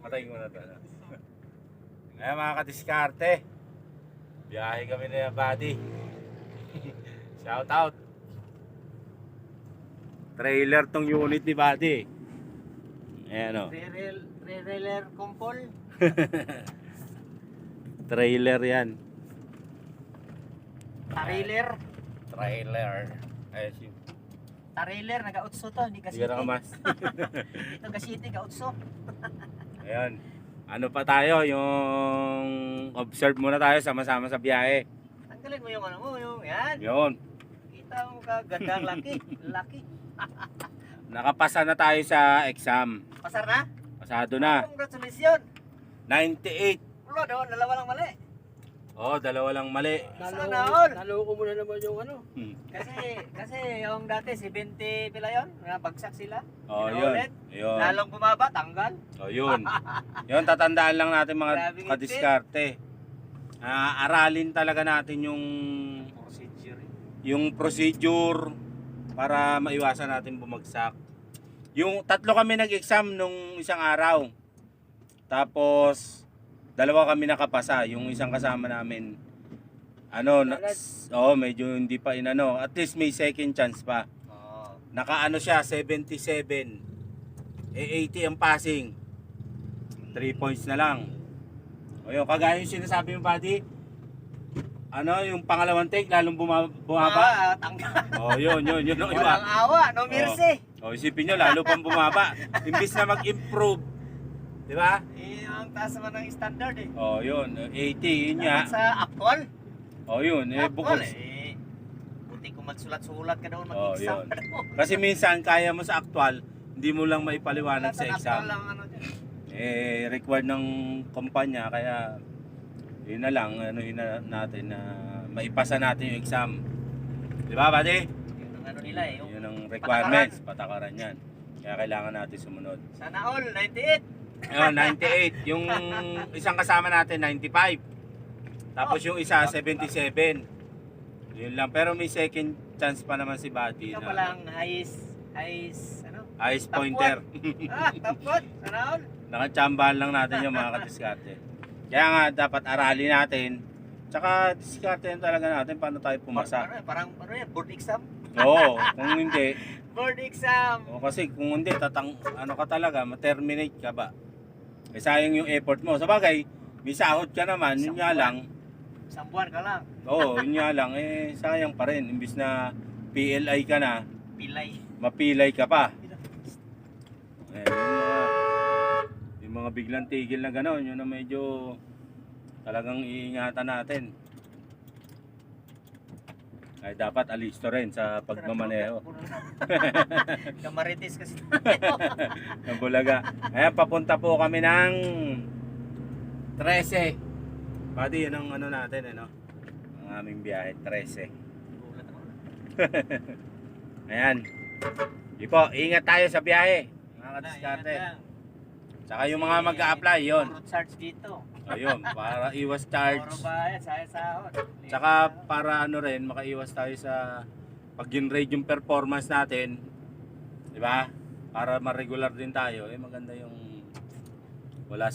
Patay ko na to. ano. Ayan mga kadiskarte. Biyahe kami na buddy. Shout out. Trailer tong unit ni buddy. Ayan o. Trailer kumpol. Trailer yan. Trailer. Trailer. Ayun si. Trailer, nag-outso to, hindi Hindi kasi. ka nakamas. Ito kasi ga-outso. Ayan. Ano pa tayo? Yung observe muna tayo sama-sama sa biyahe. Tanggalin mo yung ano mo, yung yan. Yun. Kita mo ka, gandang laki. Laki. Nakapasa na tayo sa exam. Pasar na? Pasado na. Congratulations. 98. Ulo, daw, dalawa lang mali. Oh, dalawa lang mali. Sana all. Naloko mo na naman yung ano. Hmm. Kasi, kasi yung dati, 70 pila yun, nabagsak sila. Oh, yun. ulit? Yun. Lalong bumaba, tanggal. Oh, yun. Yun, tatandaan lang natin mga Grabe ngiti. kadiskarte. Ah, aralin talaga natin yung Procedure. yung procedure para maiwasan natin bumagsak. Yung tatlo kami nag-exam nung isang araw. Tapos dalawa kami nakapasa, yung isang kasama namin ano, na, oh, medyo hindi pa inano. At least may second chance pa. Oo. Nakaano siya 77. Eh 80 ang passing. 3 points na lang. O yun, kagaya yung sinasabi mo, buddy. Ano, yung pangalawang take, lalong buma- bumaba. Ah, tanggal. Oh, yun, yun, yun. Oh, Walang iba. awa, no mercy. Oh, isipin nyo, lalo pang bumaba. Imbis na mag-improve. Di ba? Eh, ang taas naman ng standard eh. Oh, yun. 80, yun nga. Dapat sa actual. Oh, yun. Eh, bukod. Actual eh. Buti kung magsulat-sulat ka doon, Oh, mag-exam yun. doon. Kasi minsan, kaya mo sa actual, hindi mo lang maipaliwanag sa exam. lang ano eh required ng kumpanya kaya yun na lang ano yun na natin na maipasa natin yung exam. Di ba, buddy? Yun ang ano nila eh. Yung Yun ang requirements, patakaran yan. Kaya kailangan natin sumunod. sana all, 98. Ayun, 98. Yung isang kasama natin, 95. Tapos yung isa, 77. Yun lang. Pero may second chance pa naman si Buddy Ikaw na palang highest, highest, ano? ice Top pointer. Ah, sana all. Nakachambahan lang natin yung mga kadiskarte. Kaya nga, dapat aralin natin. Tsaka, diskartehan talaga natin paano tayo pumasa. Ano, parang, ano yan, board exam? Oo, kung hindi. Board exam. O kasi kung hindi, tatang, ano ka talaga, ma-terminate ka ba? Eh, sayang yung effort mo. Sa bagay, may sahod ka naman, yun nga lang. Isang buwan ka lang. Oo, yun nga lang, eh, sayang pa rin. Imbis na PLI ka na, Pilay. mapilay ka pa. Eh, yung mga, yung mga biglang tigil na gano'n, yun na medyo talagang iingatan natin. Ay dapat alisto rin sa pagmamaneho Kamaritis kasi. ng Bulaga. Ayan, papunta po kami ng 13. Pati yun ang ano natin, ano? Ang aming biyahe, 13. Ayan. Di po, ingat tayo sa biyahe. Mga kadiskarte. Tsaka yung mga mag-a-apply, yun. Puro charge dito. Ayun, para iwas charge. Puro bayad, sayang sahod. Tsaka para ano rin, makaiwas tayo sa pag rate yung performance natin. Di ba? Para ma-regular din tayo. Eh maganda yung wala